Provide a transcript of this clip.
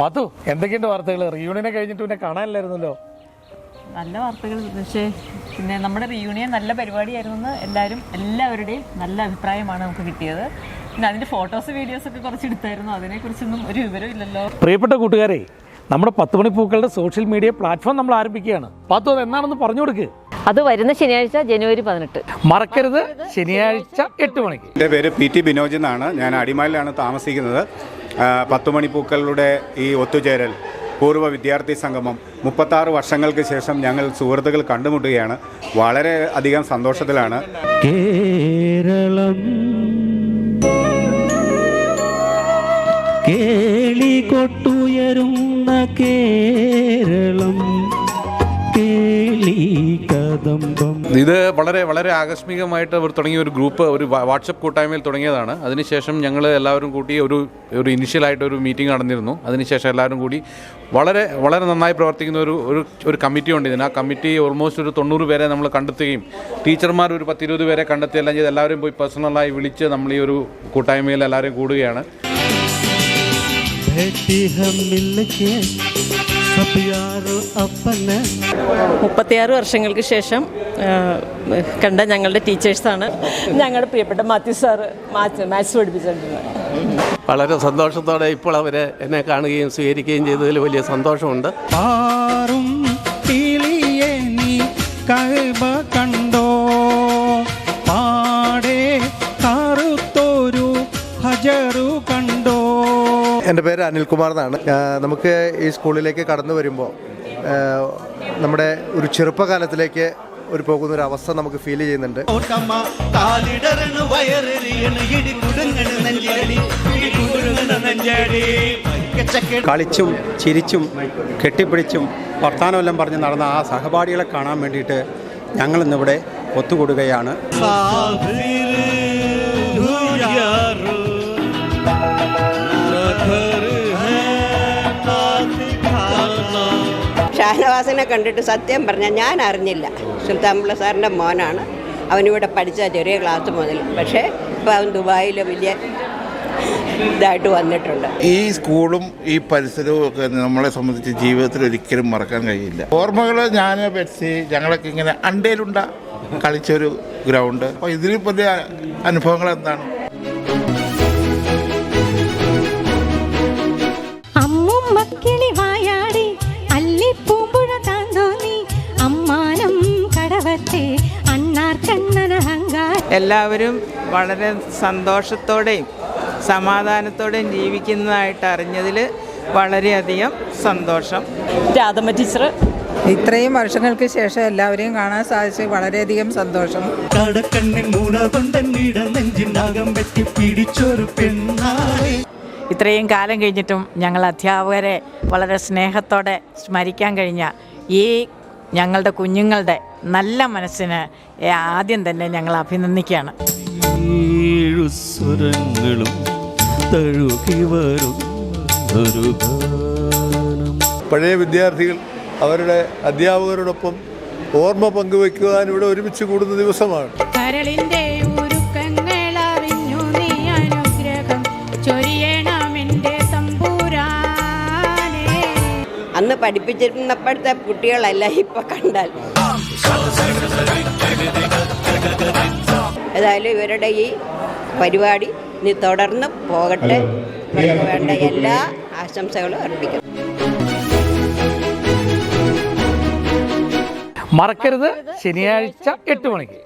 മാത്തു എന്തൊക്കെയുണ്ട് വാർത്തകൾ റീയൂണിയനെ കഴിഞ്ഞിട്ട് പിന്നെ കാണാനില്ലായിരുന്നല്ലോ. നല്ല വാർത്തകൾ പക്ഷേ പിന്നെ നമ്മുടെ റീയൂണിയൻ നല്ല പരിപാടിയായിരുന്നു എന്ന് എല്ലാവരും എല്ലാവരുടെയും നല്ല അഭിപ്രായമാണ് നമുക്ക് കിട്ടിയത്. പിന്നെ അതിന്റെ ഫോട്ടോസ് വീഡിയോസ് ഒക്കെ കുറച്ച് എടുത്തായിരുന്നു അതിനെക്കുറിച്ചൊന്നും ഒരു വിവരവും ഇല്ലല്ലോ പ്രിയപ്പെട്ട കൂട്ടുകാരെ നമ്മുടെ പത്ത് മണിപ്പൂക്കളുടെ സോഷ്യൽ മീഡിയ പ്ലാറ്റ്ഫോം നമ്മൾ ആരംഭിക്കുകയാണ്. പാത്തു അത് എന്നാണെന്ന് പറഞ്ഞു കൊടുക്ക് അത് വരുന്ന ശനിയാഴ്ച ജനുവരി പതിനെട്ട്. മറക്കരുത്. ശനിയാഴ്ച എട്ട് മണിക്ക്. എന്റെ പേര് പി ടി ബിനോജ് എന്നാണ്. ഞാൻ അടിമാലിലാണ് താമസിക്കുന്നത്. പത്ത് മണിപ്പൂക്കളുടെ ഈ ഒത്തുചേരൽ പൂർവ വിദ്യാർത്ഥി സംഗമം മുപ്പത്താറ് വർഷങ്ങൾക്ക് ശേഷം ഞങ്ങൾ സുഹൃത്തുക്കൾ കണ്ടുമുട്ടുകയാണ്. വളരെ അധികം സന്തോഷത്തിലാണ്. കേരളം കേളി കൊട്ടുയരുന്ന കേരളം കേളി ഇത് വളരെ വളരെ ആകസ്മികമായിട്ട് അവർ തുടങ്ങിയ ഒരു ഗ്രൂപ്പ് ഒരു വാട്സപ്പ് കൂട്ടായ്മയിൽ തുടങ്ങിയതാണ് അതിനുശേഷം ഞങ്ങൾ എല്ലാവരും കൂടി ഒരു ഒരു ഇനിഷ്യലായിട്ട് ഒരു മീറ്റിംഗ് നടന്നിരുന്നു അതിനുശേഷം എല്ലാവരും കൂടി വളരെ വളരെ നന്നായി പ്രവർത്തിക്കുന്ന ഒരു ഒരു ഒരു കമ്മിറ്റി ഉണ്ട് ഇതിന് ആ കമ്മിറ്റി ഓൾമോസ്റ്റ് ഒരു തൊണ്ണൂറ് പേരെ നമ്മൾ കണ്ടെത്തുകയും ടീച്ചർമാർ ഒരു പത്തിരുപത് പേരെ കണ്ടെത്തുകയെല്ലാം ചെയ്ത് എല്ലാവരും പോയി പേഴ്സണലായി വിളിച്ച് നമ്മൾ ഈ ഒരു കൂട്ടായ്മയിൽ എല്ലാവരും കൂടുകയാണ് മുപ്പത്തിയാറ് വർഷങ്ങൾക്ക് ശേഷം കണ്ട ഞങ്ങളുടെ ടീച്ചേഴ്സാണ് ഞങ്ങളുടെ പ്രിയപ്പെട്ട മാത്യു സാറ് മാത്സ് മാത്സ് പഠിപ്പിച്ചിട്ടുണ്ട് വളരെ സന്തോഷത്തോടെ ഇപ്പോൾ അവരെ എന്നെ കാണുകയും സ്വീകരിക്കുകയും ചെയ്തതിൽ വലിയ സന്തോഷമുണ്ട്. എന്റെ പേര് അനിൽകുമാർ എന്നാണ്. നമുക്ക് ഈ സ്കൂളിലേക്ക് കടന്നു വരുമ്പോൾ നമ്മുടെ ഒരു ചെറുപ്പകാലത്തിലേക്ക് ഒരു പോകുന്ന ഒരു അവസ്ഥ നമുക്ക് ഫീൽ ചെയ്യുന്നുണ്ട് കളിച്ചും ചിരിച്ചും കെട്ടിപ്പിടിച്ചും വർത്തമാനമെല്ലാം പറഞ്ഞ് നടന്ന ആ സഹപാഠികളെ കാണാൻ വേണ്ടിയിട്ട് ഞങ്ങൾ ഇന്നിവിടെ ഒത്തുകൂടുകയാണ്. ഷാനവാസിനെ കണ്ടിട്ട് സത്യം പറഞ്ഞാൽ ഞാൻ അറിഞ്ഞില്ല. സുൽത്താൻപിള്ള സാറിന്റെ മോനാണ്. അവനിവിടെ പഠിച്ച ചെറിയ ക്ലാസ് മുതൽ. പക്ഷേ ഇപ്പോൾ അവൻ ദുബായിൽ വലിയ ഇതായിട്ട് വന്നിട്ടുണ്ട്. ഈ സ്കൂളും ഈ പരിസരവും ഒക്കെ നമ്മളെ സംബന്ധിച്ച് ജീവിതത്തിൽ ഒരിക്കലും മറക്കാൻ കഴിയില്ല. ഓർമ്മകൾ ഞാൻ ബെറ്റ്സി ഞങ്ങളൊക്കെ ഇങ്ങനെ അണ്ടയിലുണ്ട കളിച്ചൊരു ഗ്രൗണ്ട് അപ്പോൾ ഇതിൽ വലിയ അനുഭവങ്ങൾ എന്താണ് അണ്ണാർ എല്ലാവരും വളരെ സന്തോഷത്തോടെയും സമാധാനത്തോടെയും ജീവിക്കുന്നതായിട്ട് അറിഞ്ഞതിൽ വളരെയധികം സന്തോഷം. രാധമ്മ ടീച്ചർ ഇത്രയും വർഷങ്ങൾക്ക് ശേഷം എല്ലാവരെയും കാണാൻ സാധിച്ച് വളരെയധികം സന്തോഷം. കടക്കണ്ണിൻ മൂടകൊണ്ടെന്നിട നെഞ്ചിനകം വെട്ടി പിടിച്ചൊരു പെണ്ണാളെ ഇത്രയും കാലം കഴിഞ്ഞിട്ടും ഞങ്ങൾ അധ്യാപകരെ വളരെ സ്നേഹത്തോടെ സ്മരിക്കാൻ കഴിഞ്ഞ ഈ ഞങ്ങളുടെ കുഞ്ഞുങ്ങളുടെ നല്ല മനസ്സിന് ആദ്യം തന്നെ ഞങ്ങൾ അഭിനന്ദിക്കുകയാണ്. സ്വരങ്ങളും തഴുകി വരും ഒരു ഗാനം. പഴയ വിദ്യാർത്ഥികൾ അവരുടെ അധ്യാപകരോടൊപ്പം ഓർമ്മ പങ്കുവെക്കുവാൻ ഇവിടെ ഒരുമിച്ച് കൂടുന്ന ദിവസമാണ്. കരളിന്റെ പഠിപ്പിച്ചിരുന്നപ്പോഴത്തെ കുട്ടികളല്ല ഇപ്പൊ കണ്ടാൽ. ഏതായാലും ഇവരുടെ ഈ പരിപാടി ഇനി തുടർന്ന് പോകട്ടെ. വേണ്ട എല്ലാ ആശംസകളും അർപ്പിക്കുന്നു. മറക്കരുത്. ശനിയാഴ്ച എട്ട് മണിക്ക്.